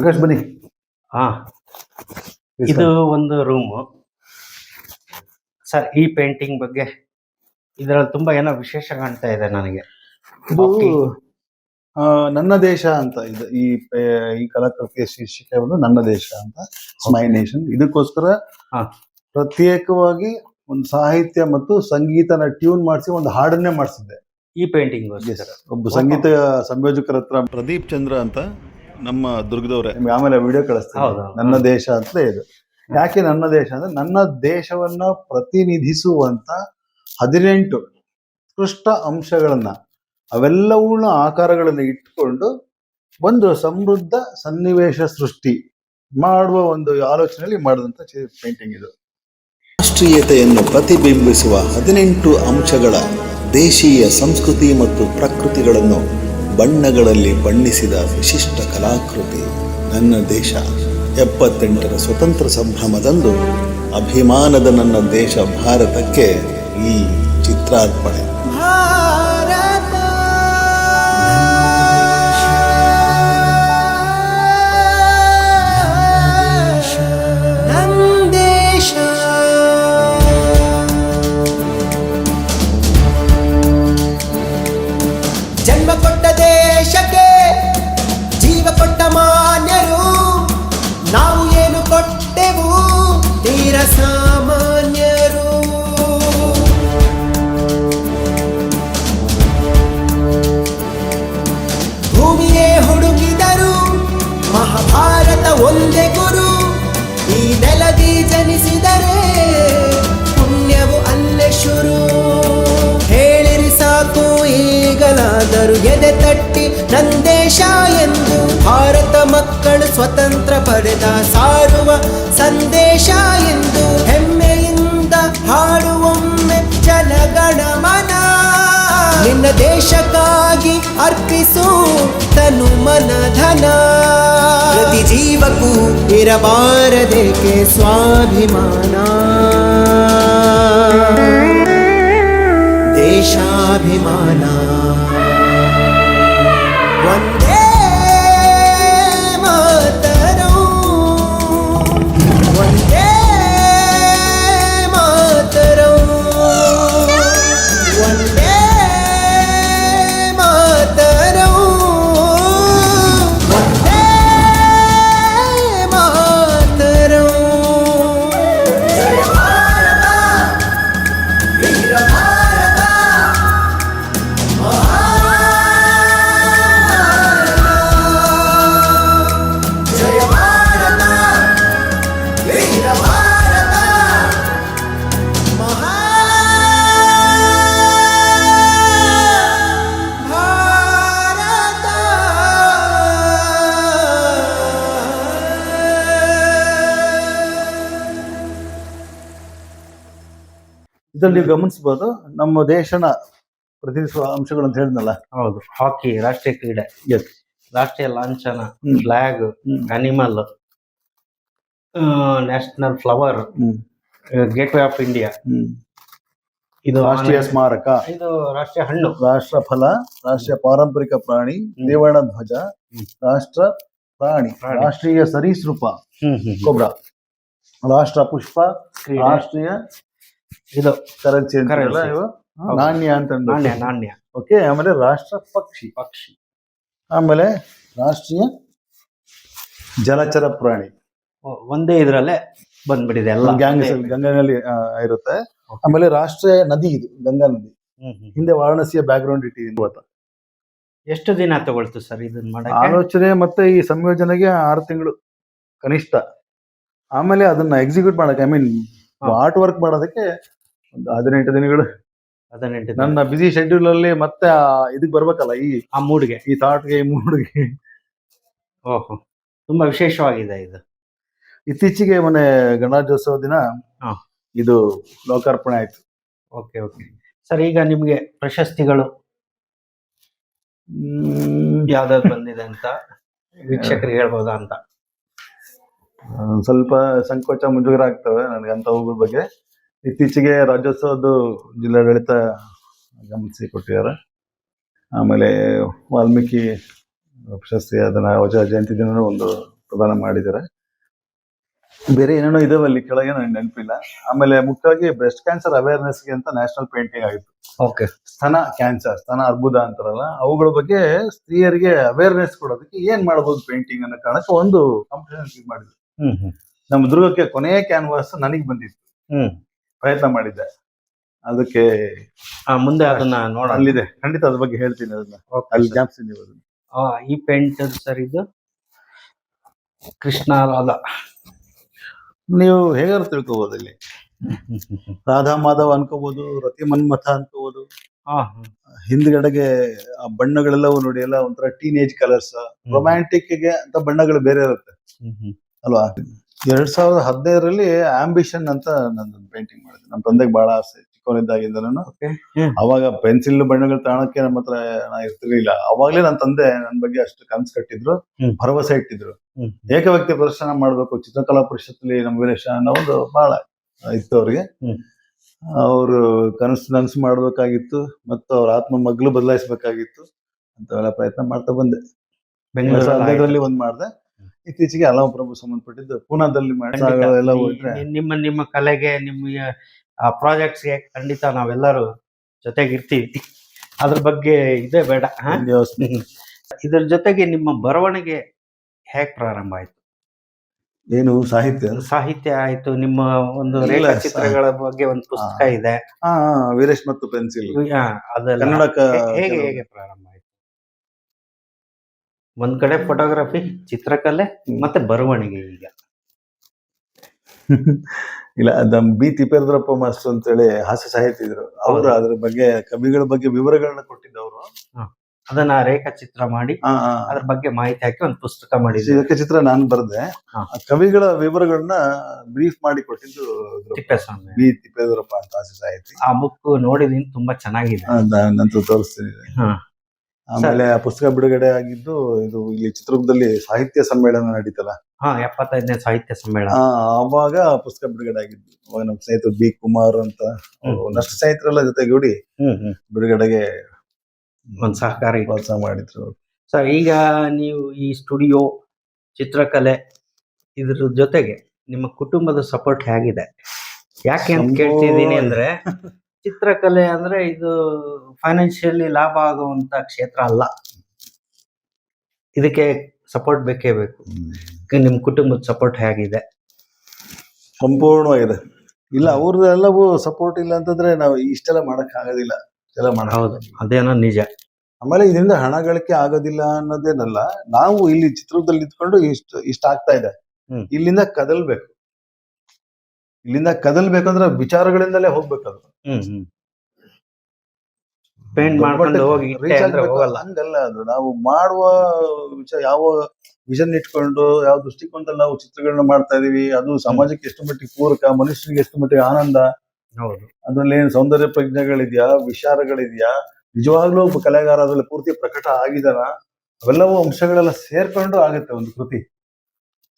ಪ್ರಕಾಶ್ ಬನ್ನಿ. ಹಾ. ಇದು ಒಂದು ರೂಮ್ ಸರ್ ಈ ಪೇಂಟಿಂಗ್ ಬಗ್ಗೆ ಇದರಲ್ಲಿ ತುಂಬಾ ಏನೋ ವಿಶೇಷ ಕಾಣ್ತಾ ಇದೆ ನನಗೆ. ಇದು. ಆ, ನನ್ನ ದೇಶ ಅಂತ ಇದು. ಈ ಪೇ- ಈ ಕಲಾಕೃತಿಯ ಶೀರ್ಷಿಕೆ ಒಂದು ನನ್ನ ದೇಶ ಅಂತ. ಮೈ ನೇಷನ್ ಇದಕ್ಕೋಸ್ಕರ ಹಾ. ಪ್ರತ್ಯೇಕವಾಗಿ ಒಂದು ಸಾಹಿತ್ಯ ಮತ್ತು ಸಂಗೀತನ ಟ್ಯೂನ್ ಮಾಡಿಸಿ ಒಂದು ಹಾಡನ್ನೇ ಮಾಡಿಸಿದ್ದೆ. ಈ ಪೇಂಟಿಂಗ್ ಒಬ್ಬ ಸಂಗೀತ ಸಂಯೋಜಕರ ಹತ್ರ ಪ್ರದೀಪ್ ಚಂದ್ರ ಅಂತ. ನಮ್ಮ ದುರ್ಗದವ್ರೆ. ನಿಮ್ಗೆ ಆಮೇಲೆ ವಿಡಿಯೋ ಕಳಿಸ್ತೀನಿ. ಹೌದು. ನನ್ನ ದೇಶ ಅಂತ ಇದು. ಯಾಕೆ ನನ್ನ ದೇಶ ಅಂದ್ರೆ ನನ್ನ ದೇಶವನ್ನ ಪ್ರತಿನಿಧಿಸುವಂತ ಹದಿನೆಂಟು ಉತ್ಕೃಷ್ಟ ಅಂಶಗಳನ್ನ ಅವೆಲ್ಲವನ್ನ ಆಕಾರಗಳನ್ನ ಇಟ್ಕೊಂಡು ಒಂದು ಸಮೃದ್ಧ ಸನ್ನಿವೇಶ ಸೃಷ್ಟಿ ಮಾಡುವ ಒಂದು ಆಲೋಚನೆಯಲ್ಲಿ ಮಾಡಿದಂತ ಪೇಂಟಿಂಗ್ ಇದು. ರಾಷ್ಟ್ರೀಯತೆಯನ್ನು ಪ್ರತಿಬಿಂಬಿಸುವ ಹದಿನೆಂಟು ಅಂಶಗಳ ದೇಶೀಯ ಸಂಸ್ಕೃತಿ ಮತ್ತು ಪ್ರಕೃತಿಗಳನ್ನು ಬಣ್ಣಗಳಲ್ಲಿ ಬಣ್ಣಿಸಿದ ವಿಶಿಷ್ಟ ಕಲಾಕೃತಿ ನನ್ನ ದೇಶ. ಎಪ್ಪತ್ತೆಂಟರ ಸ್ವತಂತ್ರ ಸಂಭ್ರಮದಂದು ಅಭಿಮಾನದ ನನ್ನ ದೇಶ ಭಾರತಕ್ಕೆ ಈ ಚಿತ್ರಾರ್ಪಣೆ. ನಿನ್ನ ದೇಶಕ್ಕಾಗಿ ಅರ್ಪಿಸು ತನು ಮನ ಧನ. ಪ್ರತಿ ಜೀವಕ್ಕೂ ಇರಬಾರದೇಕೆ ಸ್ವಾಭಿಮಾನ. ದೇಶಾಭಿಮಾನ. ಇದ್ರಲ್ಲಿ ನೀವು ಗಮನಿಸಬಹುದು ನಮ್ಮ ದೇಶನ ಪ್ರತಿನಿಧಿಸುವ ಅಂಶಗಳು ಅಂತ ಹೇಳಿದ್ನಲ್ಲ ಹೌದು ಹಾಕಿ ರಾಷ್ಟ್ರೀಯ ಕ್ರೀಡೆ ಎಸ್ ರಾಷ್ಟ್ರೀಯ ಲಾಂಛನ. Flag. Animal national flower. Gateway of India. ಇದು ರಾಷ್ಟ್ರೀಯ ಸ್ಮಾರಕ ಇದು ರಾಷ್ಟ್ರೀಯ ಹಣ್ಣು ರಾಷ್ಟ್ರ ಫಲ ರಾಷ್ಟ್ರೀಯ ಪಾರಂಪರಿಕ ಪ್ರಾಣಿ ತ್ರಿವರ್ಣ ಧ್ವಜ ರಾಷ್ಟ್ರ ಪ್ರಾಣಿ. ರಾಷ್ಟ್ರೀಯ ಸರೀಸೃಪ ಕೊಬ್ರ ರಾಷ್ಟ್ರ ಪುಷ್ಪ. ರಾಷ್ಟ್ರೀಯ ಇದು ಕರೆನ್ಸಿ Currency. ನಾಣ್ಯ ಅಂತ ನಾಣ್ಯ ನಾಣ್ಯ. ಓಕೆ ಆಮೇಲೆ ರಾಷ್ಟ್ರ ಪಕ್ಷಿ. ಪಕ್ಷಿ. ಆಮೇಲೆ ರಾಷ್ಟ್ರೀಯ ಜಲಚರ ಪ್ರಾಣಿ. ಒಂದೇ ಇದ್ರಲ್ಲೇ ಬಂದ್ಬಿಟ್ಟಿದೆ ಎಲ್ಲ. ಗ್ಯಾಂಗ್ ಒಂದೇ. ಗಂಗಾನಲ್ಲಿ ಆ, ಇರುತ್ತೆ. ಆಮೇಲೆ ರಾಷ್ಟ್ರೀಯ ನದಿ ಇದು ಗಂಗಾ ನದಿ. ಹ್ಮ್ ಹ್ಮ್. ಹಿಂದೆ ವಾರಾಣಸಿಯ ಬ್ಯಾಕ್ ಗ್ರೌಂಡ್ ಇಟ್ಟಿದ್ದೀನಿ ಇವತ್ತು. ಎಷ್ಟು ದಿನ ತಗೊಳ್ತು ಸರ್ ಇದನ್ನ ಮಾಡಕ್ಕೆ? ಆಲೋಚನೆ ಮತ್ತೆ ಈ ಸಂಯೋಜನೆಗೆ ಆರು ತಿಂಗಳು ಕನಿಷ್ಠ. ಆಮೇಲೆ ಅದನ್ನ ಎಕ್ಸಿಕ್ಯೂಟ್ ಮಾಡಕ್ಕೆ ಐ ಮೀನ್. ಆರ್ಟ್ ವರ್ಕ್ ಮಾಡೋದಕ್ಕೆ ಒಂದು ಹದಿನೆಂಟು ದಿನಗಳು. ಹದಿನೆಂಟು ದಿನ. ನನ್ನ ಬಿಸಿ ಶೆಡ್ಯೂಲ್ ಅಲ್ಲಿ ಮತ್ತೆ ಇದಕ್ಕೆ ಇದಕ್ ಬರ್ಬೇಕಲ್ಲ ಈ ಆ ಮೂಡ್ಗೆ. ಈ ಥಾಟ್ಗೆ ಈ ಮೂಡ್ಗೆ. ಓಹೋ ತುಂಬಾ ವಿಶೇಷವಾಗಿದೆ ಇದು. ಇತ್ತೀಚೆಗೆ ಮೊನ್ನೆ ಗಣರಾಜ್ಯೋತ್ಸವ ದಿನ ಇದು ಲೋಕಾರ್ಪಣೆ ಆಯ್ತು. Okay okay. ಸರ್ ಈಗ ನಿಮ್ಗೆ ಪ್ರಶಸ್ತಿಗಳು? ಯಾವ್ದಾದ್ರು ಬಂದಿದೆ ಅಂತ? ವೀಕ್ಷಕರಿಗೆ ಹೇಳ್ಬೋದಾ ಅಂತ? ಸ್ವಲ್ಪ ಸಂಕೋಚ ಮುಜುಗರ ಆಗ್ತವೆ ನನಗೆ ಅಂಥವುಗಳ ಬಗ್ಗೆ. ಇತ್ತೀಚೆಗೆ ರಾಜ್ಯೋತ್ಸವದ್ದು ಜಿಲ್ಲಾಡಳಿತ ಗಮನಿಸಿ ಕೊಟ್ಟಿದ್ದಾರೆ. ಆಮೇಲೆ ವಾಲ್ಮೀಕಿ ಪ್ರಶಸ್ತಿ ಅದನ್ನ ವಜಾ ಜಯಂತಿ ದಿನ ಒಂದು ಪ್ರದಾನ ಮಾಡಿದ್ದಾರೆ. ಬೇರೆ ಏನೇನೋ ಇದಾವೆ ಅಲ್ಲಿ ಕೆಳಗೆ ನನಗೆ ನೆನಪಿಲ್ಲ. ಆಮೇಲೆ ಮುಖ್ಯವಾಗಿ ಬ್ರೆಸ್ಟ್ ಕ್ಯಾನ್ಸರ್ ಅವೇರ್ನೆಸ್ಗೆ ಅಂತ ನ್ಯಾಷನಲ್ ಪೇಂಟಿಂಗ್ ಆಗಿತ್ತು. ಓಕೆ. ಸ್ತನ ಕ್ಯಾನ್ಸರ್ ಸ್ತನ ಅರ್ಬುದ ಅಂತಾರಲ್ಲ ಅವುಗಳ ಬಗ್ಗೆ ಸ್ತ್ರೀಯರಿಗೆ ಅವೇರ್ನೆಸ್ ಕೊಡೋದಕ್ಕೆ ಏನ್ ಮಾಡಬಹುದು ಪೇಂಟಿಂಗ್ ಅನ್ನೋ ಕಾರಣಕ್ಕೆ ಒಂದು ಕಾಂಪಿಟೇಷನ್ ಮಾಡಿದ್ರು. ನಮ್ಮ ದುರ್ಗಕ್ಕೆ ಕೊನೆಯ ಕ್ಯಾನ್ವಾಸ್ ನನಗೆ ಬಂದಿತ್ತು. ಹ್ಮ್. ಪ್ರಯತ್ನ ಮಾಡಿದ್ದೆ. ಅದಕ್ಕೆ ಆ, ಮುಂದೆ ಅದನ್ನ ನೋಡ ಅಲ್ಲಿದೆ. ಖಂಡಿತ ಅದ್ರ ಬಗ್ಗೆ ಹೇಳ್ತೀನಿ ಅದನ್ನ. ಅಲ್ಲಿ sir. ಅದನ್ನ ಈ ಪೇಂಟ್ ಸರ್ ಇದು? ಕೃಷ್ಣ ರಾಧಾ. ನೀವು ಹೇಗಾದ್ರು ತಿಳ್ಕೋಬಹುದು ಇಲ್ಲಿ? ರಾಧಾ ಮಾಧವ ಅನ್ಕೋಬಹುದು ರತಿ ಮನ್ಮಥ ಅನ್ಕೋಬಹುದು ಹಾ. ಹಿಂದ್ಗಡೆಗೆ ಆ ಬಣ್ಣಗಳೆಲ್ಲವೂ ನೋಡಿ ಎಲ್ಲ ಒಂಥರ ಟೀನೇಜ್ ಕಲರ್ಸ್ ರೊಮ್ಯಾಂಟಿಕ್ಗೆ ಅಂತ ಬಣ್ಣಗಳು ಬೇರೆ ಇರುತ್ತೆ. ಅಲ್ವಾ ಎರಡ್ ಸಾವಿರದ ಹದಿನೈದರಲ್ಲಿ ಆಂಬಿಷನ್ ಅಂತ ನಂದು ಪೇಂಟಿಂಗ್ ಮಾಡಿದೆ ನಮ್ಮ ತಂದೆಗೆ ಬಹಳ ಆಸೆ ಚಿಕ್ಕವನಿದ್ದಾಗಿಂದ Okay. ಹ್ಮ್. ಅವಾಗ ಪೆನ್ಸಿಲ್ ಬಣ್ಣಗಳು ತಾಣಕ್ಕೆ ನಮ್ಮ ಹತ್ರ ಇರ್ತಿರ್ಲಿಲ್ಲ ಅವಾಗ್ಲೇ ನನ್ನ ತಂದೆ ನನ್ನ ಬಗ್ಗೆ ಅಷ್ಟು ಕನ್ಸು ಕಟ್ಟಿದ್ರು. ಭರವಸೆ ಇಟ್ಟಿದ್ರು ಹ್ಮ್. ಏಕ ವ್ಯಕ್ತಿ ಪ್ರದರ್ಶನ ಮಾಡ್ಬೇಕು ಚಿತ್ರಕಲಾ ಪರಿಷತ್ಲಿ ನಮ್ಮ ವೀರೇಶ ಅನ್ನೋ ಒಂದು ಬಹಳ ಇತ್ತು ಅವ್ರಿಗೆ. ಅವರು ಕನಸು ನನಸು ಮಾಡಬೇಕಾಗಿತ್ತು ಮತ್ತು ಅವ್ರ ಆತ್ಮ ಮಗ್ಲು ಬದಲಾಯಿಸ್ಬೇಕಾಗಿತ್ತು ಅಂತವೆಲ್ಲ ಪ್ರಯತ್ನ ಮಾಡ್ತಾ ಬಂದೆ ಬೆಂಗಳೂರಲ್ಲಿ ಒಂದ್ ಮಾಡಿದೆ ಇತ್ತೀಚೆಗೆ ಹಲವು ಪ್ರಭು ಸಂಬಂಧಪಟ್ಟಿದ್ದು ಪೂನಾದಲ್ಲಿ ಮಾಡಿ ಎಲ್ಲ ನಿಮ್ಮ ನಿಮ್ಮ ಕಲೆಗೆ ನಿಮ್ಮ ಆ ಪ್ರಾಜೆಕ್ಟ್ಸ್ಗೆ ಖಂಡಿತ ನಾವೆಲ್ಲರೂ ಜೊತೆಗಿರ್ತೀವಿ. ಅದ್ರ ಬಗ್ಗೆ ಇದೇ ಬೇಡ ಇದ್ರ ಜೊತೆಗೆ ನಿಮ್ಮ ಬರವಣಿಗೆ ಹೇಗ್ ಪ್ರಾರಂಭ ಆಯ್ತು? ಏನು ಸಾಹಿತ್ಯ? ಸಾಹಿತ್ಯ ಆಯ್ತು ನಿಮ್ಮ ಒಂದು ಚಿತ್ರಗಳ ಬಗ್ಗೆ ಒಂದು ಪುಸ್ತಕ ಇದೆ. ವೀರೇಶ್ ಮತ್ತು ಪೆನ್ಸಿಲ್. ಅದೆಲ್ಲ ಹೇಗೆ ಹೇಗೆ ಪ್ರಾರಂಭ ಒಂದ್ ಕಡೆ ಫೋಟೋಗ್ರಫಿ ಚಿತ್ರಕಲೆ ಮತ್ತೆ ಬರವಣಿಗೆ ಈಗ. ಇಲ್ಲ ನಮ್ ಬಿ ತಿಪ್ಪೇಂದ್ರಪ್ಪ ಮಾಸ್ಟರ್ ಅಂತೇಳಿ ಹಾಸ್ಯ ಸಾಹಿತ್ಯ ಇದ್ರು ಅವರು ಅದ್ರ ಬಗ್ಗೆ ಕವಿಗಳ ಬಗ್ಗೆ ವಿವರಗಳನ್ನ ಕೊಟ್ಟಿದ್ದವರು. ಅದನ್ನ ರೇಖಾಚಿತ್ರ ಮಾಡಿ ಅದ್ರ ಬಗ್ಗೆ ಮಾಹಿತಿ ಹಾಕಿ ಒಂದು ಪುಸ್ತಕ ಮಾಡಿದ್ವಿ ಇದಕ್ಕೆ ಚಿತ್ರ ನಾನು ಬರ್ದೆ. ಕವಿಗಳ ವಿವರಗಳನ್ನ ಬ್ರೀಫ್ ಮಾಡಿ ಕೊಟ್ಟಿದ್ದು ತಿಪ್ಪೇಸ್ವಾಮಿ. ಬಿ ತಿಪ್ಪೇಂದ್ರಪ್ಪ ಅಂತ ಹಾಸ್ಯ ಸಾಹಿತಿ. ಆ ಬುಕ್ ನೋಡಿದೀನಿ ತುಂಬಾ ಚೆನ್ನಾಗಿದೆ. ನಾನು ನಂತರ ತೋರಿಸ್ತೀನಿ. ಹಾ. ಆಮೇಲೆ ಪುಸ್ತಕ ಬಿಡುಗಡೆ ಆಗಿದ್ದು ಇದು ಇಲ್ಲಿ ಚಿತ್ರದುರ್ಗದಲ್ಲಿ ಸಾಹಿತ್ಯ ಸಮ್ಮೇಳನ ನಡೀತಲ್ಲ. ಹಾ ಎಪ್ಪತ್ತೈದನೇ ಸಾಹಿತ್ಯ ಸಮ್ಮೇಳನ. ಅವಾಗ ಪುಸ್ತಕ ಬಿಡುಗಡೆ ಆಗಿದ್ದು. ಅವಾಗ ನಮ್ಮ ಸ್ನೇಹಿತರು ಬಿ. ಕುಮಾರ್ ಅಂತ ನಷ್ಟ ಒಂದಷ್ಟು ಸ್ನೇಹಿತರೆಲ್ಲ ಜೊತೆಗೂಡಿ ಬಿಡುಗಡೆಗೆ ಒಂದ್ ಸಹಕಾರಿ ಕೆಲಸ ಪ್ರೋತ್ಸಾಹ ಮಾಡಿದ್ರು. ಸರ್ ಈಗ ನೀವು ಈ ಸ್ಟುಡಿಯೋ ಚಿತ್ರಕಲೆ ಇದ್ರ ಜೊತೆಗೆ ನಿಮ್ಮ ಕುಟುಂಬದ ಸಪೋರ್ಟ್ ಹೇಗಿದೆ? ಯಾಕೆ ಅಂತ ಕೇಳ್ತಿದ್ದೀನಿ ಅಂದ್ರೆ ಚಿತ್ರಕಲೆ ಅಂದ್ರೆ ಇದು ಫೈನಾನ್ಷಿಯಲಿ ಲಾಭ ಆಗುವಂತ ಕ್ಷೇತ್ರ ಅಲ್ಲ. ಇದಕ್ಕೆ ಸಪೋರ್ಟ್ ಬೇಕೇ ಬೇಕು. ಈಗ ನಿಮ್ ಕುಟುಂಬದ ಸಪೋರ್ಟ್ ಹೇಗಿದೆ? ಸಂಪೂರ್ಣವಾಗಿದೆ. ಇಲ್ಲ ಅವ್ರದ್ದೆಲ್ಲವೂ ಸಪೋರ್ಟ್ ಇಲ್ಲ ಅಂತಂದ್ರೆ ನಾವು ಇಷ್ಟೆಲ್ಲ ಮಾಡಕ್ ಆಗೋದಿಲ್ಲ. ಹೌದು. ಅದೇನೋ ನಿಜ. ಆಮೇಲೆ ಇದರಿಂದ ಹಣ ಗಳಿಕೆ ಆಗೋದಿಲ್ಲ ಅನ್ನೋದೇನಲ್ಲ ನಾವು ಇಲ್ಲಿ ಚಿತ್ರದಲ್ಲಿ ಇದ್ಕೊಂಡು ಇಷ್ಟ ಇಷ್ಟ ಆಗ್ತಾ ಇದೆ. ಹ್ಮ್. ಇಲ್ಲಿಂದ ಕದಲ್ಬೇಕು. ಇಲ್ಲಿಂದ ಕದಲ್ಬೇಕಂದ್ರೆ ವಿಚಾರಗಳಿಂದಲೇ ಹೋಗ್ಬೇಕದು. ಹ್ಮ್ ಹ್ಮ್. ಪೇಂಟ್ ಮಾಡ್ಕೊಂಡು ಹೋಗಿ. ಹೋಗಲ್ಲ. ಹಂಗಲ್ಲ ಅದು. ನಾವು ಮಾಡುವ ವಿಚಾರ ಯಾವ ವಿಷನ್ ಇಟ್ಕೊಂಡು ಯಾವ ದೃಷ್ಟಿಕೋನದಲ್ಲಿ ನಾವು ಚಿತ್ರಗಳನ್ನ ಮಾಡ್ತಾ ಇದೀವಿ ಅದು ಸಮಾಜಕ್ಕೆ ಎಷ್ಟು ಮಟ್ಟಿಗೆ ಪೂರಕ ಮನುಷ್ಯನಿಗೆ ಎಷ್ಟು ಮಟ್ಟಿಗೆ ಆನಂದ ಹೌದು. ಅದ್ರಲ್ಲಿ ಏನು ಸೌಂದರ್ಯ ಪ್ರಜ್ಞೆಗಳಿದ್ಯಾ ವಿಚಾರಗಳಿದ್ಯಾ ನಿಜವಾಗ್ಲೂ ಒಬ್ಬ ಕಲೆಗಾರ ಅದ್ರಲ್ಲಿ ಪೂರ್ತಿ ಪ್ರಕಟ ಆಗಿದಾನ ಅವೆಲ್ಲವೂ ಅಂಶಗಳೆಲ್ಲ ಸೇರ್ಕೊಂಡು ಆಗುತ್ತೆ ಒಂದು ಕೃತಿ.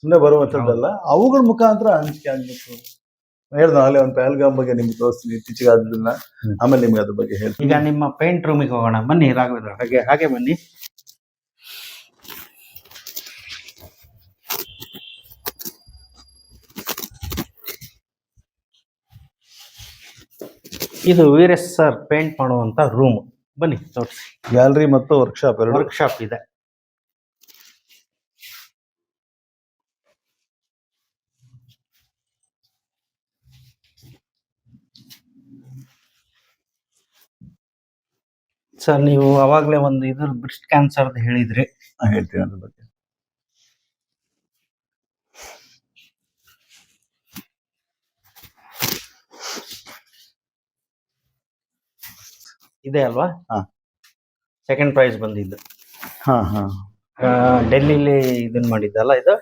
ಸುಮ್ಮನೆ ಬರುವಂತದ್ದಲ್ಲ ಅವುಗಳ ಮುಖಾಂತರ ಹಂಚಿಕೆ ಆಗ್ಬೇಕು. ಹೇಳ್ದ ಅಲ್ಲೇ ಒಂದು ಪ್ಯಾಲ್ಗಾಮ್ ಬಗ್ಗೆ ನಿಮ್ಗೆ ತೋರಿಸ್ತೀನಿ ಇತ್ತೀಚೆಗೆ ಅದನ್ನ ಹ್ಮ್. ಆಮೇಲೆ ನಿಮ್ಗೆ ಅದ್ರ ಬಗ್ಗೆ ಈಗ ನಿಮ್ಮ ಪೇಂಟ್ ರೂಮಿಗೆ ಹೋಗೋಣ. ಬನ್ನಿ ರಾಘವೇಂದ್ರ. ಹಾಗೆ ಹಾಗೆ ಬನ್ನಿ. ಇದು ವೀರೇಶ್ ಸರ್ ಪೇಂಟ್ ಮಾಡುವಂತ ರೂಮ್ ಬನ್ನಿ ತೋರಿಸಿ. ಗ್ಯಾಲರಿ ಮತ್ತು ವರ್ಕ್ಶಾಪ್ ಎರಡು. ವರ್ಕ್ಶಾಪ್ ಇದೆ. ಸರ್ ನೀವು ಅವಾಗಲೇ ಒಂದು ಇದ್ರ ಬ್ರೆಸ್ಟ್ ಕ್ಯಾನ್ಸರ್ ಹೇಳಿದ್ರಿ. ಹೇಳ್ತೀವಿ ಹೇಳ್ತೀನಿ ಅದ್ರ ಬಗ್ಗೆ. ಇದೆ ಅಲ್ವಾ? ಹಾ. ಸೆಕೆಂಡ್ ಪ್ರೈಸ್ ಬಂದಿದ್ದು. ಹಾ ಹಾ. ಆ, ಡೆಲ್ಲಿಲಿ ಇದನ್ನ ಮಾಡಿದ್ದಲ್ಲ ಇದು?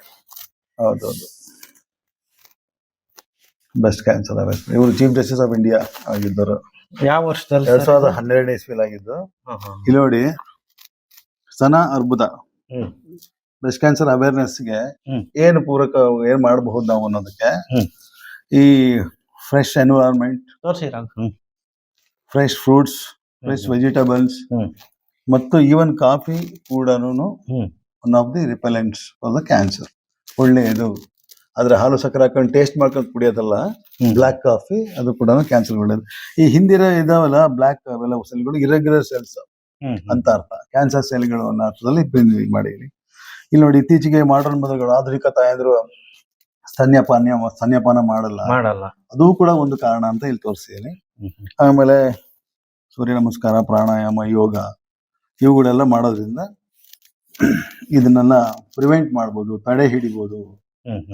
ಹೌದೌದು. ಬೆಸ್ಟ್ ಕ್ಯಾನ್ಸರ್ ಇವರು ಚೀಫ್ ಜಸ್ಟಿಸ್ ಆಫ್ ಇಂಡಿಯಾ ಆಗಿದ್ದರು ಯಾವ ವರ್ಷದಲ್ಲಿ ಎರಡ್? ಸಾವಿರದ ಹನ್ನೆರಡನೇ ಇಸ್ವಿಲ್ ಆಗಿದ್ದು ಹಾ, ಹಾ. ಇಲ್ಲಿ ನೋಡಿ ಸ್ತನ ಅರ್ಬುದ. ಬ್ರೆಸ್ಟ್ ಕ್ಯಾನ್ಸರ್ ಅವೇರ್ನೆಸ್ಗೆ ಏನು ಪೂರಕ ಏನ್ ಮಾಡಬಹುದು ನಾವು ಅನ್ನೋದಕ್ಕೆ ಈ fresh environment. Fresh fruits fresh. Vegetables ಮತ್ತು ಈವನ್ ಕಾಫಿ ಕೂಡ. One of the repellents for the cancer ಒಳ್ಳೆ ಆದ್ರೆ ಹಾಲು ಸಕ್ಕರೆ ಹಾಕೊಂಡು ಟೇಸ್ಟ್ ಮಾಡ್ಕೊಂಡು ಕುಡಿಯೋದಲ್ಲ ಬ್ಲಾಕ್ ಬ್ಲ್ಯಾಕ್ ಕಾಫಿ ಅದು ಕೂಡ ಕ್ಯಾನ್ಸಲ್ ಮಾಡೋದು ಈ ಹಿಂದಿರ ಇದಾವಲ್ಲ ಬ್ಲ್ಯಾಕ್ ಅವೆಲ್ಲ ಸೆಲ್ಗಳು ಇರೆಗ್ಯುಲರ್ ಸೆಲ್ಸ್ ಅಂತ ಅರ್ಥ. ಕ್ಯಾನ್ಸರ್ ಸೆಲ್ಗಳು ಅನ್ನೋ ಅರ್ಥದಲ್ಲಿ ಮಾಡಿರಿ. ಇಲ್ಲಿ ನೋಡಿ ಇತ್ತೀಚೆಗೆ ಮಾಡರ್ನ್ ಮದುವೆಗಳು ಆಧುನಿಕ ತಾಯಂದ್ರು ಸ್ತನ್ಯಪಾನ ಸ್ತನ್ಯಪಾನ ಮಾಡಲ್ಲ. ಮಾಡಲ್ಲ. ಅದು ಕೂಡ ಒಂದು ಕಾರಣ ಅಂತ ಇಲ್ಲಿ ತೋರಿಸಿದ್ದೀನಿ. ಆಮೇಲೆ ಸೂರ್ಯ ನಮಸ್ಕಾರ ಪ್ರಾಣಾಯಾಮ ಯೋಗ ಇವುಗಳೆಲ್ಲ ಮಾಡೋದ್ರಿಂದ ಇದನ್ನೆಲ್ಲ ಪ್ರಿವೆಂಟ್ ಮಾಡ್ಬೋದು ತಡೆ ಹಿಡಿಬೋದು.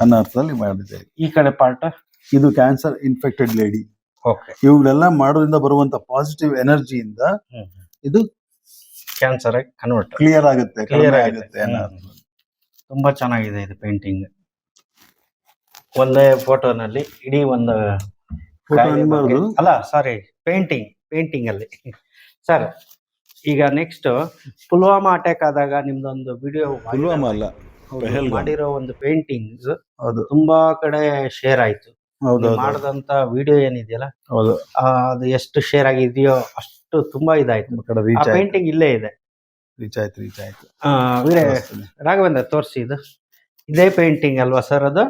ಅನ್ನೋ ಅರ್ಥದಲ್ಲಿ ಮಾಡಿದೆ. ಈ ಕಡೆ ಪಾರ್ಟ್ ಇದು ಕ್ಯಾನ್ಸರ್ ಇನ್ಫೆಕ್ಟೆಡ್ ಲೇಡಿ ಓಕೆ ಇವುಗಳೆಲ್ಲ ಮಾಡೋದ್ರಿಂದ ಬರುವಂತ ಪಾಸಿಟಿವ್ ಎನರ್ಜಿಯಿಂದ ಇದು ಕ್ಯಾನ್ಸರ್ ಕನ್ವರ್ಟ್ ಕ್ಲಿಯರ್ ಆಗುತ್ತೆ ಕ್ಲಿಯರ್ ಆಗುತ್ತೆ. ತುಂಬಾ ಚೆನ್ನಾಗಿದೆ ಇದು ಪೇಂಟಿಂಗ್ ಒಂದೇ ಫೋಟೋನಲ್ಲಿ ಇಡೀ ಒಂದು ಅಲ್ಲ ಸಾರಿ ಪೇಂಟಿಂಗ್ ಪೇಂಟಿಂಗ್ ಅಲ್ಲಿ. ಸರ್ ಈಗ ನೆಕ್ಸ್ಟ್ ಪುಲ್ವಾಮಾ ಅಟ್ಯಾಕ್ ಆದಾಗ ನಿಮ್ದೊಂದು ವಿಡಿಯೋ ಪುಲ್ವಾಮಾ ಅಲ್ಲ. ಮಾಡಿರೋ ಒಂದು ಪೇಂಟಿಂಗ್ಸ್ ಹೌದು ತುಂಬಾ ಕಡೆ ಶೇರ್ ಆಯ್ತು. ಹೌದು ನೀವು ಹೌದು. ಮಾಡಿದಂತ ವಿಡಿಯೋ ಏನಿದೆಯಲ್ಲ ಹೌದು. ಆ, ಅದು ಎಷ್ಟು ಶೇರ್ ಆಗಿದೆಯೋ ಅಷ್ಟು ತುಂಬಾ ಇದಾಯ್ತು. ನಮ್ಮ ಕಡೆ ಆ ರೀಚ್ ಆಯ್ತು. ಪೇಂಟಿಂಗ್ ಇಲ್ಲೇ ಇದೆ. ರೀಚ್ ಆಯ್ತು ರೀಚ್ ಆಯ್ತು. ಆ, ವೀರೇ ತೋರಿಸ್ತೀನಿ. ರಾಘವೇಂದ್ರ ತೋರಿಸಿ ಇದು. ಇದೇ ಪೇಂಟಿಂಗ್ ಅಲ್ವಾ ಸರ್ ಅದು?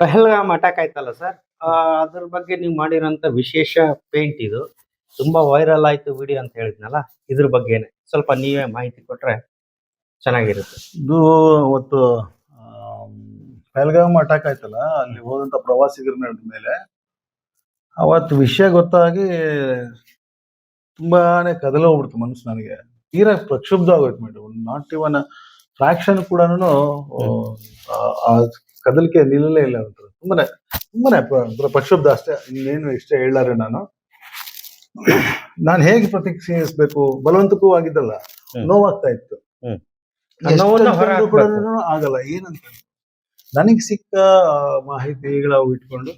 ಪಹಲ್ಗಾಮ್ ಅಟ್ಯಾಕ್ ಆಯ್ತಲ್ಲ ಸರ್ ಅದ್ರ ಬಗ್ಗೆ ನೀವು ಮಾಡಿರೋಂಥ ವಿಶೇಷ ಪೇಂಟ್ ಇದು. ತುಂಬಾ ವೈರಲ್ ಆಯ್ತು ವಿಡಿಯೋ ಅಂತ ಹೇಳಿದ್ನಲ್ಲ ಇದ್ರ ಬಗ್ಗೆನೆ. ಸ್ವಲ್ಪ ನೀವೇ ಮಾಹಿತಿ ಕೊಟ್ರೆ ಚೆನ್ನಾಗಿರುತ್ತೆ. ಇದು ಅವತ್ತು ಪೆಲ್ಗಾಮ್ ಅಟ್ಯಾಕ್ ಆಯ್ತಲ್ಲ ಅಲ್ಲಿ ಹೋದಂತ ಪ್ರವಾಸಿಗರ ಮೇಲೆ. ಅವತ್ತು ವಿಷಯ ಗೊತ್ತಾಗಿ ತುಂಬಾನೇ ಕದಲ ಹೋಗ್ಬಿಡ್ತು ಮನಸ್ಸು ನನಗೆ. ತೀರಾ ಪ್ರಕ್ಷುಬ್ಧ ಆಗೋಯ್ತು ಮೇಡಮ್ ನಾಟ್ ಇವನ್ ಫ್ರಾಕ್ಷನ್ ಕೂಡ ಕದಲಿಕೆ ನಿಲ್ಲಲೇ ಇಲ್ಲ ಅಂತ. ತುಂಬಾನೇ ತುಂಬಾನೇ ಪ್ರ- ಪ್ರ- ಪ್ರಕ್ಷುಬ್ಧ ಅಷ್ಟೇ. ಇನ್ನೇನು ಇಷ್ಟೇ ಹೇಳಾರೆ ನಾನು. ನಾನು ಹೇಗೆ ಪ್ರತಿಕ್ರಿಯಿಸ್ಬೇಕು? ಬಲವಂತಕ್ಕೂ ಆಗಿದ್ದಲ್ಲ. ನೋವಾಗ್ತಾ ಇತ್ತು. ಆಗಲ್ಲ. ಏನಂತ ನನಗೆ ಸಿಕ್ಕ ಮಾಹಿತಿಗಳು ಅವು ಇಟ್ಕೊಂಡು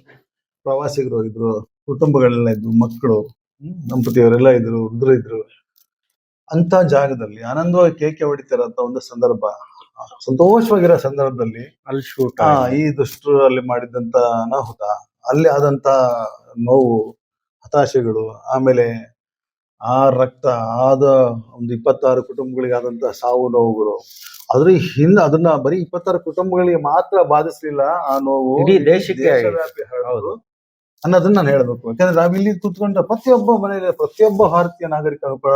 ಪ್ರವಾಸಿಗರು ಇದ್ರು ಕುಟುಂಬಗಳೆಲ್ಲ ಇದ್ರು ಮಕ್ಕಳು ದಂಪತಿಯವರೆಲ್ಲ ಇದ್ರು ವೃದ್ಧರು ಇದ್ರು ಅಂತ ಜಾಗದಲ್ಲಿ ಆನಂದವಾಗಿ ಕೇಕೆ ಹೊಡಿತಾರಂತ ಒಂದು ಸಂದರ್ಭ ಸಂತೋಷವಾಗಿರೋ ಸಂದರ್ಭದಲ್ಲಿ ಅಲ್ಲಿ ಶೂಟ್ ಈ ದುಷ್ಟರು ಅಲ್ಲಿ ಮಾಡಿದಂತ ಅನಾಹುತ ಅಲ್ಲಿ ಆದಂತ ನೋವು ಹತಾಶೆಗಳು ಆಮೇಲೆ ಆ ರಕ್ತ ಆದ ಒಂದು ಇಪ್ಪತ್ತಾರು ಕುಟುಂಬಗಳಿಗೆ ಆದಂತ ಸಾವು ನೋವುಗಳು. ಅದ್ರ ಹಿಂದ ಅದನ್ನ ಬರೀ ಇಪ್ಪತ್ತಾರು ಕುಟುಂಬಗಳಿಗೆ ಮಾತ್ರ ಬಾಧಿಸ್ಲಿಲ್ಲ ಆ ನೋವು ಇಡೀ ದೇಶಕ್ಕೆ ಹೌದು ಅನ್ನೋದನ್ನ ನಾನು ಹೇಳ್ಬೇಕು ಯಾಕಂದ್ರೆ ನಾವ್ ಇಲ್ಲಿ ಕೂತ್ಕೊಂಡ ಪ್ರತಿಯೊಬ್ಬ ಮನೆಯಲ್ಲಿ ಪ್ರತಿಯೊಬ್ಬ ಭಾರತೀಯ ನಾಗರಿಕ ಕೂಡ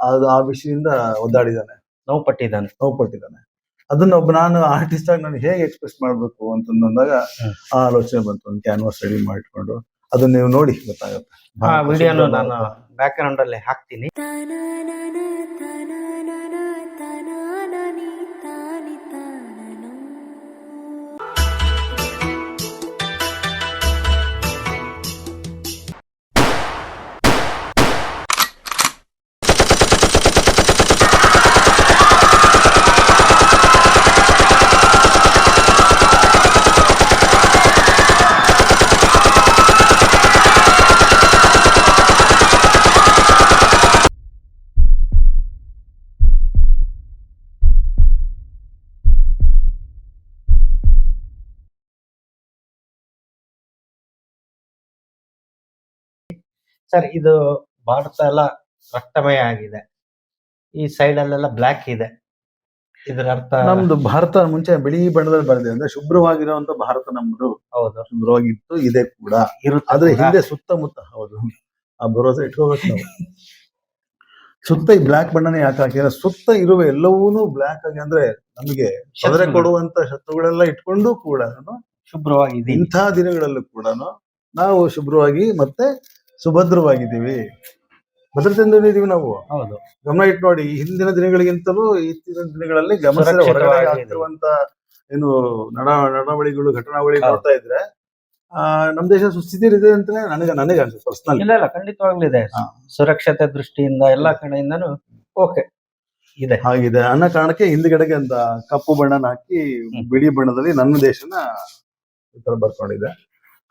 ಅದು ಆ ವಿಷಯದಿಂದ ಒದ್ದಾಡಿದ್ದಾನೆ. ನೋವು ಪಟ್ಟಿದ್ದಾನೆ. ನೋವುಪಟ್ಟಿದ್ದಾನೆ ಅದನ್ನ ಒಬ್ಬ ನಾನು ಆರ್ಟಿಸ್ಟ್ ಆಗಿ ನಾನು ಹೇಗೆ ಎಕ್ಸ್ಪ್ರೆಸ್ ಮಾಡ್ಬೇಕು ಅಂತಂದಾಗ. ಆ ಆಲೋಚನೆ ಬಂತು. ಒಂದು ಕ್ಯಾನ್ವಾಸ್ ರೆಡಿ ಮಾಡಿಟ್ಕೊಂಡು ಅದನ್ನ ನೀವು ನೋಡಿ ಗೊತ್ತಾಗುತ್ತೆ. ಆ ವಿಡಿಯೋನು ನಾನು ಬ್ಯಾಕ್ ಗ್ರೌಂಡ್ ಅಲ್ಲಿ ಹಾಕ್ತೀನಿ. ಸರ್ ಇದು ಭಾರತ ಎಲ್ಲ ರಕ್ತಮಯ ಆಗಿದೆ. ಈ ಸೈಡ್ ಅಲ್ಲೆಲ್ಲ ಬ್ಲ್ಯಾಕ್ ಇದೆ. ಇದರ ಅರ್ಥ ನಮ್ದು ಭಾರತ ಮುಂಚೆ ಬಿಳಿ ಬಣ್ಣದಲ್ಲಿ ಬರೆದಿದೆ. ಅಂದ್ರೆ ಶುಭ್ರವಾಗಿರುವಂತ ಭಾರತ ನಮ್ದು. ಹೌದು. ಶುಭ್ರವಾಗಿತ್ತು ಇದೆ ಕೂಡ. ಇರುತ್ತೆ ಆದ್ರೆ. ಹಿಂದೆ ಸುತ್ತಮುತ್ತ ಹೌದು. ಆ ಭರೋಸೆ ಇಟ್ಕೋಬೇಕು ನಾವು. ಸುತ್ತ ಈ ಬ್ಲಾಕ್ ಬಣ್ಣನೇ ಯಾಕೆ ಹಾಕಿದ್ರೆ ಸುತ್ತ ಇರುವ ಎಲ್ಲವೂನು ಬ್ಲಾಕ್ ಆಗಿ ಅಂದ್ರೆ ನಮಗೆ ತೊಂದರೆ ಶತ್ರುಗಳು. ಕೊಡುವಂತ ಶತ್ರುಗಳೆಲ್ಲ ಇಟ್ಕೊಂಡು ಕೂಡ ಶುಭ್ರವಾಗಿದೆ ಇಂಥ ದಿನಗಳಲ್ಲೂ ಕೂಡ ನಾವು ಶುಭ್ರವಾಗಿ ಮತ್ತೆ ಸುಭದ್ರವಾಗಿದ್ದೀವಿ. ಭದ್ರತೆಯಿಂದ ಇದೀವಿ ನಾವು. ಹೌದು. ಗಮನ ಇಟ್ಟು ನೋಡಿ ಹಿಂದಿನ ದಿನಗಳಿಗಿಂತಲೂ ಇತ್ತೀಚಿನ ದಿನಗಳಲ್ಲಿ ಗಮನ ಹೊರಗಡೆ ಆಗ್ತಿರುವಂತ ಏನು ನಡ ನಡವಳಿಗಳು ಘಟನಾವಳಿ. ನೋಡ್ತಾ ಇದ್ರೆ ಆ ನಮ್ ದೇಶ ಸುಸ್ಥಿತಿ ಇದೆ ಅಂತ ನನಗೆ ನನಗೆ ಅನ್ಸುತ್ತೆ ಪರ್ಸನಲ್ ಇಲ್ಲ ಇಲ್ಲ ಖಂಡಿತವಾಗ್ಲೂ ಇದೆ ಸುರಕ್ಷತೆ ದೃಷ್ಟಿಯಿಂದ ಎಲ್ಲಾ ಕಡೆಯಿಂದನೂ ಓಕೆ ಇದೆ. ಆಗಿದೆ ಅನ್ನೋ ಕಾರಣಕ್ಕೆ ಹಿಂದ್ಗಡೆಗೆ ಅಂತ ಕಪ್ಪು ಬಣ್ಣನ ಹಾಕಿ ಬಿಳಿ ಬಣ್ಣದಲ್ಲಿ ನನ್ನ ದೇಶನ ಈ ತರ ಬರ್ಕೊಂಡಿದೆ.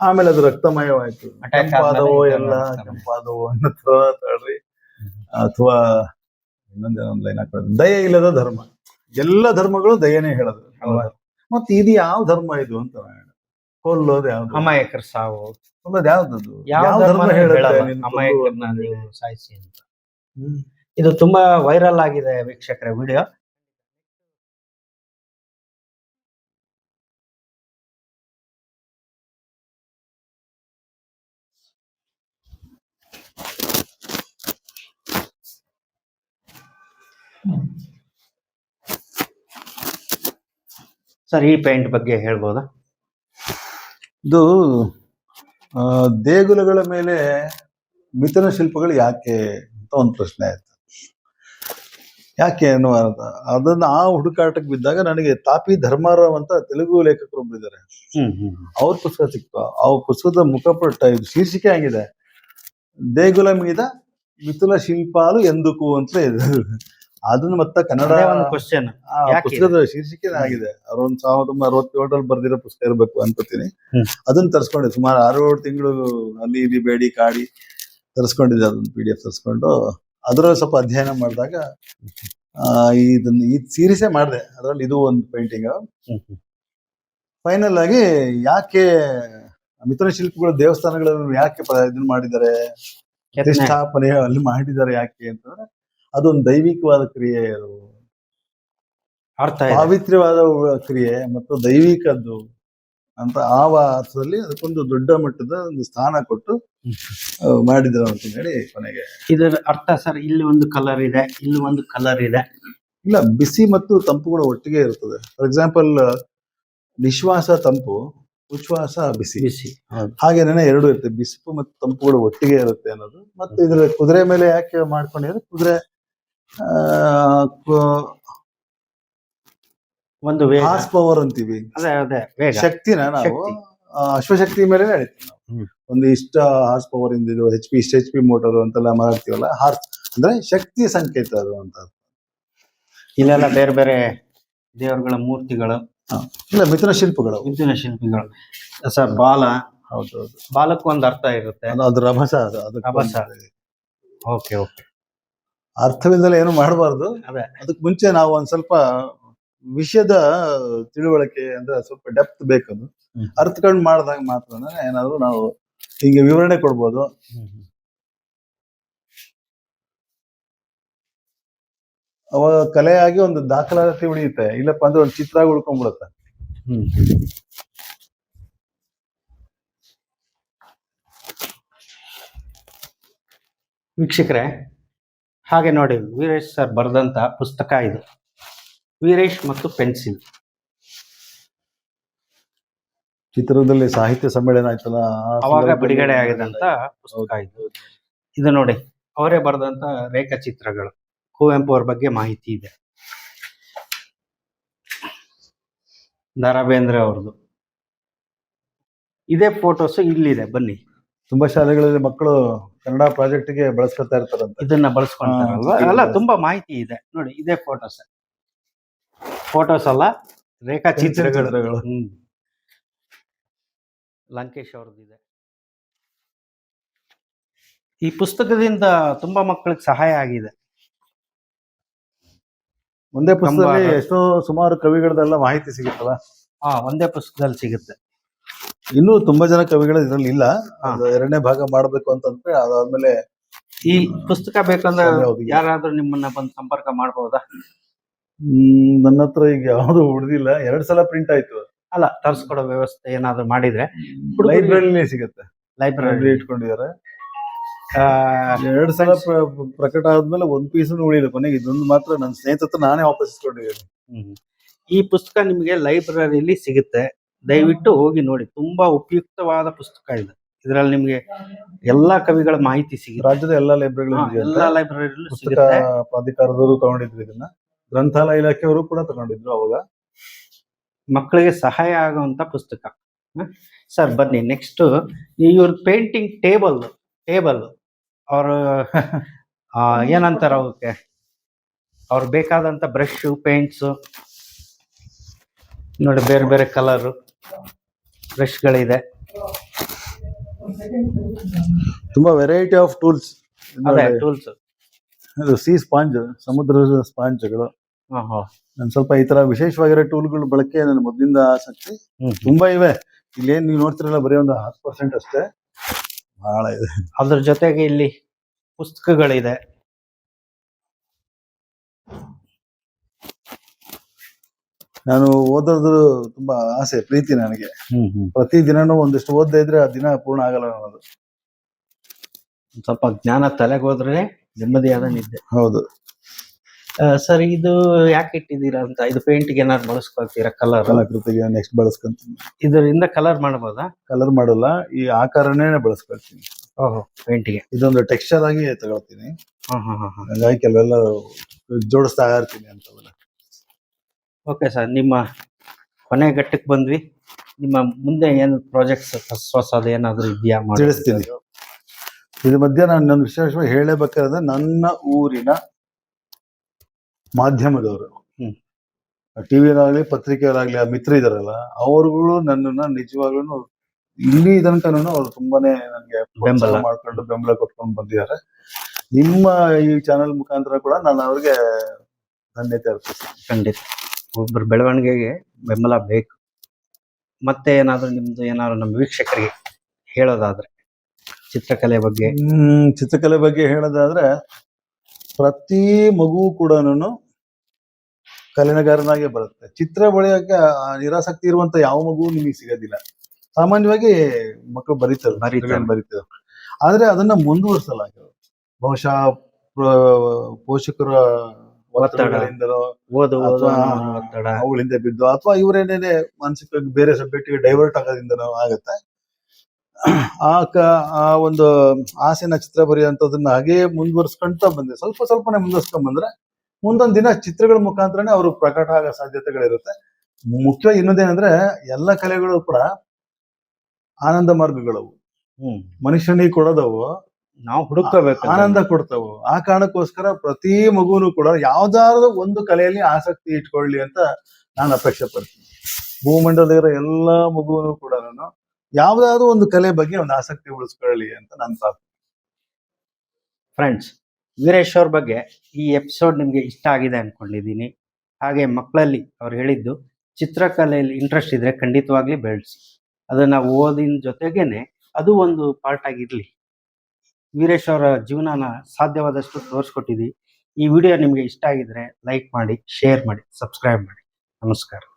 ಆಮೇಲೆ ಅದು ರಕ್ತಮಯವಾಯ್ತು. ಕೆಂಪಾದವೋ ಎಲ್ಲ ಕೆಂಪಾದವೋ ಅನ್ನೋ ತರ ಅಥವಾ ಇನ್ನೊಂದೇನೊಂದು ಲೈನ್ ಹಾಕೋದು ದಯೆ ಇಲ್ಲದ ಧರ್ಮ. ಎಲ್ಲ ಧರ್ಮಗಳು ದಯೆನೇ ಹೇಳೋದು? ಮತ್ತೆ ಇದು ಯಾವ ಧರ್ಮ ಇದು ಅಂತ. ಕೊಲ್ಲೋದು ಯಾವ್ದು? ಅಮಾಯಕರ ಸಾವು. ಕೊಲ್ಲೋದು ಯಾವ್ದದು? ಯಾವ ಯಾವ ಧರ್ಮ ಅಮಾಯಕರನ್ನ ನೀವು ಸಾಯಿಸಿ ಅಂತ. ಹ್ಮ್. ಇದು ತುಂಬಾ ವೈರಲ್ ಆಗಿದೆ ವೀಕ್ಷಕರ ವಿಡಿಯೋ ಸರ್ ಈ ಪೇಂಟ್ ಬಗ್ಗೆ ಹೇಳ್ಬೋದಾ? ಇದು ದೇಗುಲಗಳ ಮೇಲೆ ಮಿಥುನ ಶಿಲ್ಪಗಳು ಯಾಕೆ ಅಂತ ಒಂದು ಪ್ರಶ್ನೆ ಆಯ್ತು. ಯಾಕೆ ಅನ್ನುವ ಅದನ್ನ ಆ ಹುಡುಕಾಟಕ್ಕೆ ಬಿದ್ದಾಗ ನನಗೆ ತಾಪಿ ಧರ್ಮಾರಾವ್ ಅಂತ ತೆಲುಗು ಲೇಖಕರು ಹ್ಮ್ ಅವ್ರ ಪುಸ್ತಕ ಸಿಕ್ತು. ಆ ಪುಸ್ತಕದ ಮುಖಪಟ್ಟ ಇದು ಶೀರ್ಷಿಕೆ ಆಗಿದೆ. ದೇಗುಲ ಮೀದ ಮಿಥುನ ಶಿಲ್ಪಾಲು ಎಂದುಕು ಅಂತ ಇದೆ. ಅದನ್ನ ಮತ್ತೆ ಕನ್ನಡ ಒಂದು ಕ್ವಶನ್ ಪುಸ್ತಕದ ಶೀರ್ಷಿಕೆ ಆಗಿದೆ. ಅವ್ರೊಂದ್ ಸಾವಿರದ ಒಂಬೈನೂರ ಅರವತ್ತೇಳರಲ್ಲಿ ಬರ್ದಿರೋ ಪುಸ್ತಕ ಇರಬೇಕು ಅನ್ಕೋತೀನಿ. ಅದನ್ನ ತರಿಸ್ಕೊಂಡೆ. ಸುಮಾರು ಆರು ಏಳು ತಿಂಗಳು ಅಲ್ಲಿ ಇಲ್ಲಿ ಬೇಡಿ ಕಾಡಿ ತರಿಸ್ಕೊಂಡಿದ್ದೆ ಅದನ್ನ ಪಿ ಡಿ ಎಫ್ ತರಿಸ್ಕೊಂಡು. ಅದರಲ್ಲಿ ಸ್ವಲ್ಪ ಅಧ್ಯಯನ ಮಾಡಿದಾಗ ಆ, ಇದನ್ನ ಈ ಸೀರೀಸೇ ಮಾಡಿದೆ. ಅದರಲ್ಲಿ ಇದು ಒಂದು ಪೇಂಟಿಂಗ್ ಫೈನಲ್ ಆಗಿ ಯಾಕೆ ಮಿಥುನ ಶಿಲ್ಪಿಗಳು ದೇವಸ್ಥಾನಗಳನ್ನು ಯಾಕೆ ಇದನ್ನ ಮಾಡಿದ್ದಾರೆ? ಪ್ರತಿಷ್ಠಾಪನೆ ಅಲ್ಲಿ ಮಾಡಿದ್ದಾರೆ ಯಾಕೆ ಅಂತಂದ್ರೆ ಅದೊಂದು ದೈವಿಕವಾದ ಕ್ರಿಯೆ ಅದು. ಅರ್ಥ ಪಾವಿತ್ರ್ಯವಾದ ಕ್ರಿಯೆ ಮತ್ತು ದೈವಿಕದ್ದು ಅಂತ ಆ ಅರ್ಥದಲ್ಲಿ ಅದಕ್ಕೊಂದು ದೊಡ್ಡ ಮಟ್ಟದ ಒಂದು ಸ್ಥಾನ ಕೊಟ್ಟು ಮಾಡಿದ್ರು ಅಂತ ಹೇಳಿ ಕೊನೆಗೆ. ಇದರ ಅರ್ಥ ಸರ್ ಇಲ್ಲಿ ಒಂದು ಕಲರ್ ಇದೆ ಇಲ್ಲಿ ಒಂದು ಕಲರ್ ಇದೆ. ಇಲ್ಲ ಬಿಸಿ ಮತ್ತು ತಂಪು ಕೂಡ ಒಟ್ಟಿಗೆ ಇರ್ತದೆ. ಫಾರ್ ಎಕ್ಸಾಂಪಲ್ ನಿಶ್ವಾಸ ತಂಪು ಉಚ್ಛ್ವಾಸ ಬಿಸಿ. ಬಿಸಿ. ಹಾಗೇನೇ ಎರಡು ಇರುತ್ತೆ. ಬಿಸಿಪು ಮತ್ತು ತಂಪುಗಳು ಒಟ್ಟಿಗೆ ಇರುತ್ತೆ ಅನ್ನೋದು. ಮತ್ತೆ ಇದ್ರ ಕುದುರೆ ಮೇಲೆ ಯಾಕೆ ಮಾಡ್ಕೊಂಡಿದ್ರೆ ಕುದುರೆ ಒಂದು ವೇಗ. ಹಾರ್ಸ್ ಪವರ್ ಅಂತೀವಿ. ಅದೇ ಅದೇ ವೇಗ. ಶಕ್ತಿನ ನಾವು ಶಕ್ತಿ. ಆ, ಅಶ್ವಶಕ್ತಿ ಮೇಲೆ ನಡೀತೀವಿ ನಾವು. ಹ್ಮ್. ಒಂದು ಇಷ್ಟ ಹಾರ್ಸ್ ಪವರ್ ಇಂದಿದು ಹೆಚ್ ಪಿ ಇಷ್ಟ ಹೆಚ್ ಪಿ ಮೋಟರ್ ಅಂತೆಲ್ಲ ಮಾಡ್ತೀವಲ್ಲ ಹಾರ್ಸ್ ಅಂದ್ರೆ ಶಕ್ತಿ ಸಂಕೇತ ಅದು ಅಂತ ಇಲ್ಲೆಲ್ಲ ಬೇರೆ ಬೇರೆ ದೇವರುಗಳ ಮೂರ್ತಿಗಳು. ಇಲ್ಲ ಮಿಥುನ ಶಿಲ್ಪಗಳು. ಮಿಥುನ ಶಿಲ್ಪಿಗಳು. ಸರ್ ಬಾಲ. ಹೌದು ಹೌದು ಬಾಲಕ್ಕೂ ಒಂದು ಅರ್ಥ ಇರುತ್ತೆ. ಅದು- ಅದು ರಭಸ ಅದು ಅದಕ್ಕೆ ರಭಸ. ಒಂದು ಓಕೆ ಓಕೆ. ಅರ್ಥವಿಲ್ಲದೆ ಏನು ಮಾಡಬಾರ್ದು. ಅದೇ. ಅದಕ್ಕೆ ಮುಂಚೆ ನಾವು ಒಂದ್ ಸ್ವಲ್ಪ ವಿಷಯದ ತಿಳುವಳಿಕೆ ಅಂದ್ರೆ ಸ್ವಲ್ಪ ಡೆಪ್ತ್ ಬೇಕದು. ಅರ್ಥಕೊಂಡು ಮಾಡಿದಾಗ ಮಾತ್ರ ಏನಾದ್ರು ನಾವು ಹಿಂಗೆ ವಿವರಣೆ ಕೊಡ್ಬೋದು. ಅವ ಕಲೆಯಾಗಿ ಒಂದು ದಾಖಲಾತಿ ಉಳಿಯುತ್ತೆ. ಇಲ್ಲಪ್ಪ ಅಂದ್ರೆ ಒಂದು ಚಿತ್ರ ಉಳ್ಕೊಂಡ್ಬಿಡುತ್ತೆ. ವೀಕ್ಷಕರೇ ಹಾಗೆ ನೋಡಿ ವೀರೇಶ್ ಸರ್ ಬರೆದಂತ ಪುಸ್ತಕ ಇದು. ವೀರೇಶ್ ಮತ್ತು ಪೆನ್ಸಿಲ್. ಚಿತ್ರದಲ್ಲಿ ಸಾಹಿತ್ಯ ಸಮ್ಮೇಳನ ಆಯ್ತಲ್ಲ ಅವಾಗ ಬಿಡುಗಡೆ ಆಗಿದಂತ ಪುಸ್ತಕ ಇದು. ಇದು ನೋಡಿ ಅವರೇ ಬರೆದಂತ ರೇಖಾಚಿತ್ರಗಳು. ಕುವೆಂಪು ಅವ್ರ ಬಗ್ಗೆ ಮಾಹಿತಿ ಇದೆ. ದ ರಾ ಬೇಂದ್ರೆ ಅವ್ರದ್ದು. ಇದೇ ಫೋಟೋಸ್ ಇಲ್ಲಿದೆ ಬನ್ನಿ. ತುಂಬಾ ಶಾಲೆಗಳಲ್ಲಿ ಮಕ್ಕಳು ಕನ್ನಡ ಪ್ರಾಜೆಕ್ಟ್ಗೆ ಬಳಸ್ಕೊತಾ ಇರ್ತಾರೆ ಇದನ್ನ ಬಳಸ್ಕೊಂತಾರಲ್ವಾ ಅಲ್ಲ ತುಂಬಾ ಮಾಹಿತಿ ಇದೆ. ನೋಡಿ ಇದೇ ಫೋಟೋಸ್ ಫೋಟೋಸ್ ಅಲ್ಲ ರೇಖಾಚಿತ್ರಗಳು ಲಂಕೇಶ್ ಅವ್ರದ್ದಿದೆ. ಈ ಪುಸ್ತಕದಿಂದ ತುಂಬಾ ಮಕ್ಕಳಿಗೆ ಸಹಾಯ ಆಗಿದೆ. ಒಂದೇ ಪುಸ್ತಕದಲ್ಲಿ ಎಷ್ಟೋ ಸುಮಾರು ಕವಿಗಳದೆಲ್ಲ ಮಾಹಿತಿ ಸಿಗುತ್ತಲ್ಲ? ಹಾ ಒಂದೇ ಪುಸ್ತಕದಲ್ಲಿ ಸಿಗುತ್ತೆ. ಇನ್ನೂ ತುಂಬಾ ಜನ ಕವಿಗಳು ಇದ್ರಲ್ಲಿ ಇಲ್ಲ. ಅದು ಎರಡನೇ ಭಾಗ ಮಾಡಬೇಕು ಅಂತಂದ್ರೆ ಅದಾದ್ಮೇಲೆ ಈ ಪುಸ್ತಕ ಬೇಕಂದ್ರೆ ಯಾರಾದ್ರೂ ನಿಮ್ಮನ್ನ ಬಂದು ಸಂಪರ್ಕ ಮಾಡಬಹುದಾ ಹ್ಮ್, ನನ್ನ ಹತ್ರ ಈಗ ಯಾವ್ದು ಉಳಿದಿಲ್ಲ. ಎರಡ್ ಸಲ ಪ್ರಿಂಟ್ ಆಯ್ತು. ಅಲ್ಲ ತರ್ಸ್ಕೊಡೋ ವ್ಯವಸ್ಥೆ ಏನಾದ್ರು ಮಾಡಿದ್ರೆ. ಲೈಬ್ರರಿ ಲೈಬ್ರರಿಲಿ ಸಿಗುತ್ತೆ. ಲೈಬ್ರರಿ ಇಟ್ಕೊಂಡಿದ್ದಾರೆ. ಎರಡ್ ಸಲ ಪ್ರ- ಪ್ರಕಟ ಆದ್ಮೇಲೆ ಒಂದ್ ಪೀಸ್ ಉಳಿಲ್ಲ ಕೊನೆಗೆ ಇದೊಂದು ಮಾತ್ರ ನನ್ನ ಸ್ನೇಹಿತ ನಾನೇ ವಾಪಸ್ ಇಟ್ಕೊಂಡಿದ್ದೀನಿ ಈ ಪುಸ್ತಕ ನಿಮಗೆ ಲೈಬ್ರರಿಲಿ ಸಿಗುತ್ತೆ. ದಯವಿಟ್ಟು ಹೋಗಿ ನೋಡಿ. ತುಂಬಾ ಉಪಯುಕ್ತವಾದ ಪುಸ್ತಕ ಇದು. ಇದರಲ್ಲಿ ನಿಮಗೆ ಎಲ್ಲಾ ಕವಿಗಳ ಮಾಹಿತಿ ಸಿಗುತ್ತೆ. ರಾಜ್ಯದ ಎಲ್ಲಾ ಲೈಬ್ರರಿಗಳು ಲೈಬ್ರರಿಗಳಲ್ಲಿ ಎಲ್ಲಾ ಪುಸ್ತಕ ಸಿಗುತ್ತೆ. ಪ್ರಾಧಿಕಾರದವರು ತಗೊಂಡಿದ್ರು ಇದನ್ನ. ಗ್ರಂಥಾಲಯ ಇಲಾಖೆಯವರು ಕೂಡ ತಗೊಂಡಿದ್ರು ಅವಾಗ. ಮಕ್ಕಳಿಗೆ ಸಹಾಯ ಆಗುವಂತ ಪುಸ್ತಕ. ಸರ್ ಬನ್ನಿ. ನೆಕ್ಸ್ಟ್ ಇವ್ರ ಪೇಂಟಿಂಗ್ ಟೇಬಲ್ ಟೇಬಲ್ ಅವರು ಏನಂತಾರ ಅವಕ್ಕೆ ಅವ್ರು ಬೇಕಾದಂತ ಬ್ರಷ್ ಪೇಂಟ್ಸ್ ನೋಡಿ ಬೇರೆ ಬೇರೆ ಕಲರ್ ಬ್ರಷ್ಗಳಿದೆ ತುಂಬಾ ವೆರೈಟಿ ಆಫ್ ಟೂಲ್ಸ್ ಅದೇ ಟೂಲ್ಸ್ ಇದು ಸಿ ಸ್ಪಾಂಜ್ ಸಮುದ್ರದ ಸ್ಪಾಂಜ್ಗಳು ನನ್ ಸ್ವಲ್ಪ ಈ ತರ ವಿಶೇಷವಾಗಿರೋ ಟೂಲ್ಗಳು ಬಳಕೆ ನನ್ನ ಮೊದಲಿಂದ ಆಸಕ್ತಿ. ತುಂಬಾ ಇವೆ. ಇಲ್ಲೇನ್ ನೀವು ನೋಡ್ತಿರಲ್ಲ ಬರೀ ಒಂದು ಹತ್ತು ಪರ್ಸೆಂಟ್ ಅಷ್ಟೇ. ಬಹಳ ಇದೆ. ಅದ್ರ ಜೊತೆಗೆ ಇಲ್ಲಿ ಪುಸ್ತಕಗಳಿದೆ. ನಾನು ಓದೋದು ತುಂಬಾ ಆಸೆ ಪ್ರೀತಿ ನನಗೆ. ಪ್ರತಿ ದಿನನೂ ಒಂದಿಷ್ಟು ಓದ್ತಾ ಇದ್ರೆ ಆ ದಿನ ಪೂರ್ಣ ಆಗಲ್ಲ ಅನ್ನೋದು. ಸ್ವಲ್ಪ ಜ್ಞಾನ ತಲೆಗೆ ಹೋದ್ರೆ ನೆಮ್ಮದಿಯಾದ ನಿದ್ದೆ. ಹೌದು. ಸರ್ ಇದು ಯಾಕೆ ಇಟ್ಟಿದ್ದೀರಾ ಅಂತ ಇದು ಪೇಂಟ್ಗೆ ಏನಾದ್ರು ಬಳಸ್ಕೊಳ್ತೀರಾ ಕಲರ್ ಕಲಾಕೃತಿಗೆ ನೆಕ್ಸ್ಟ್ ಬಳಸ್ಕೊಂತೀನಿ. ಇದರಿಂದ ಕಲರ್ ಮಾಡಬಹುದಾ ಕಲರ್ ಮಾಡಲ್ಲ ಈ ಆಕಾರನೇ ಬಳಸ್ಕೊಳ್ತೀನಿ. ಓಹೋ ಪೇಂಟ್ಗೆ ಇದೊಂದು ಟೆಕ್ಸ್ಚರ್ ಆಗಿ ತಗೊಳ್ತೀನಿ. ಹಾ ಹಾಂ ಹಾಂ ಹಾ ಹಂಗಾಗಿ ಕೆಲವೆಲ್ಲ ಜೋಡಿಸ್ತಾ ಇರ್ತೀನಿ ಅಂತವೆಲ್ಲ ಓಕೆ ಸರ್ ನಿಮ್ಮ ಕೊನೆ ಘಟ್ಟಕ್ಕೆ ಬಂದ್ವಿ. ನಿಮ್ಮ ಮುಂದೆ ಏನು ಪ್ರಾಜೆಕ್ಟ್ಸ್ ಹೊಸ ಏನಾದ್ರು ಇದೆಯಾ? ತಿಳಿಸ್ತೀನಿ. ಇದ್ರ ಮಧ್ಯೆ ನಾನು ನನ್ನ ವಿಶೇಷವಾಗಿ ಹೇಳಬೇಕಾದ್ರೆ ನನ್ನ ಊರಿನ ಮಾಧ್ಯಮದವರು. ಟಿ ವಿಯಲ್ಲಾಗಲಿ ಪತ್ರಿಕೆಯಲ್ಲಾಗಲಿ ಆ ಮಿತ್ರ ಇದಾರಲ್ಲ ಅವರುಗಳು ನನ್ನನ್ನ ನಿಜವಾಗ್ಲೂ ಇಲ್ಲಿ ತನಕನೂ ಅವ್ರು ತುಂಬಾನೇ ನನಗೆ ಬೆಂಬಲ. ಮಾಡ್ಕೊಂಡು ಬೆಂಬಲ ಕೊಟ್ಕೊಂಡು ಬಂದಿದ್ದಾರೆ. ನಿಮ್ಮ ಈ ಚಾನೆಲ್ ಮುಖಾಂತರ ಕೂಡ ನಾನು ಅವ್ರಿಗೆ ಧನ್ಯತೆ ಅರ್ಪಿಸ್ತೀನಿ. ಖಂಡಿತ. ಒಬ್ಬರ ಬೆಳವಣಿಗೆಗೆ ಬೆಂಬಲ ಬೇಕು. ಮತ್ತೆ ಏನಾದರೂ ನಿಮ್ದು ಏನಾದ್ರು ನಮ್ಮ ವೀಕ್ಷಕರಿಗೆ ಹೇಳೋದಾದ್ರೆ ಚಿತ್ರಕಲೆ ಬಗ್ಗೆ? ಹ್ಮ್ ಚಿತ್ರಕಲೆ ಬಗ್ಗೆ ಹೇಳೋದಾದ್ರೆ ಪ್ರತಿ ಮಗು ಕೂಡ ಕಲೆನಗಾರನಾಗೆ ಬರುತ್ತೆ. ಚಿತ್ರ ಬಳಿಯಕ್ಕೆ ನಿರಾಸಕ್ತಿ ಇರುವಂತ ಯಾವ ಮಗು ನಿಮಗೆ ಸಿಗೋದಿಲ್ಲ. ಸಾಮಾನ್ಯವಾಗಿ ಮಕ್ಕಳು ಬರೀತಾರೆ ಬರೀತಾರೆ. ಆದ್ರೆ ಅದನ್ನ ಮುಂದುವರಿಸಲಾಗಿರೋದು ಬಹುಶಃ ಪೋಷಕರ ಓದು ಒತ್ತಡ. ಅವುಗಳಿಂದ ಬಿದ್ದು ಅಥವಾ ಇವರೇನೇನೆ ಮಾನಸಿಕವಾಗಿ ಬೇರೆ ಸಬ್ಜೆಕ್ಟ್ಗೆ ಡೈವರ್ಟ್ ಆಗೋದ್ರಿಂದನೋ ಆಗುತ್ತೆ. ಆ ಕ ಆ ಒಂದು ಆಸೆನ ಚಿತ್ರ ಬರೆಯುವಂಥದ್ದನ್ನ ಹಾಗೆ ಮುಂದುವರ್ಸ್ಕೊಂತ ಬಂದೆ. ಸ್ವಲ್ಪ ಸ್ವಲ್ಪನೇ ಮುಂದುವರ್ಸ್ಕೊಂಡ್ ಬಂದ್ರೆ ಮುಂದೊಂದ್ ದಿನ ಚಿತ್ರಗಳ ಮುಖಾಂತರನೇ ಅವರು ಪ್ರಕಟ ಆಗೋ ಸಾಧ್ಯತೆಗಳಿರುತ್ತೆ. ಮುಖ್ಯವಾಗಿ ಇನ್ನೊಂದೇನಂದ್ರೆ ಎಲ್ಲ ಕಲೆಗಳು ಕೂಡ ಆನಂದ ಮಾರ್ಗಗಳವು. ಹ್ಮ್. ಮನುಷ್ಯನಿಗೆ ಕೊಡೋದವು. ನಾವು ಹುಡುಕೋಬೇಕು ಆನಂದ ಕೊಡ್ತಾವು. ಆ ಕಾರಣಕ್ಕೋಸ್ಕರ ಪ್ರತಿ ಮಗುನು ಕೂಡ ಯಾವ್ದಾದ್ರು ಒಂದು ಕಲೆಯಲ್ಲಿ ಆಸಕ್ತಿ ಇಟ್ಕೊಳ್ಳಿ ಅಂತ ನಾನು ಅಪೇಕ್ಷೆ ಪಡ್ತೀನಿ. ಭೂಮಂಡಲದಲ್ಲಿರೋ ಎಲ್ಲ ಮಗುನು ಕೂಡ ನಾನು ಯಾವ್ದಾದ್ರು ಒಂದು ಕಲೆ ಬಗ್ಗೆ ಒಂದು ಆಸಕ್ತಿ ಉಳಿಸ್ಕೊಳ್ಳಿ ಅಂತ ನಾನು ಪ್ರಾರ್ಥನೆ. ಫ್ರೆಂಡ್ಸ್ ವೀರೇಶ್ ಅವ್ರ ಬಗ್ಗೆ ಈ ಎಪಿಸೋಡ್ ನಿಮ್ಗೆ ಇಷ್ಟ ಆಗಿದೆ ಅನ್ಕೊಂಡಿದ್ದೀನಿ ಹಾಗೆ ಮಕ್ಕಳಲ್ಲಿ ಅವ್ರು ಹೇಳಿದ್ದು ಚಿತ್ರಕಲೆಯಲ್ಲಿ ಇಂಟ್ರೆಸ್ಟ್ ಇದ್ರೆ ಖಂಡಿತವಾಗ್ಲಿ ಬೆಳೆಸಿ. ಅದನ್ನ ಓದಿನ ಜೊತೆಗೇನೆ ಅದು ಒಂದು ಪಾರ್ಟ್ ಆಗಿರ್ಲಿ. ವೀರೇಶ್ ಅವರ ಜೀವನನ ಸಾಧ್ಯವಾದಷ್ಟು ತೋರಿಸ್ಕೊಟ್ಟಿದ್ದೀವಿ. ಈ ವಿಡಿಯೋ ನಿಮಗೆ ಇಷ್ಟ ಆಗಿದ್ರೆ ಲೈಕ್ ಮಾಡಿ, ಶೇರ್ ಮಾಡಿ, ಸಬ್ಸ್ಕ್ರೈಬ್ ಮಾಡಿ. ನಮಸ್ಕಾರ.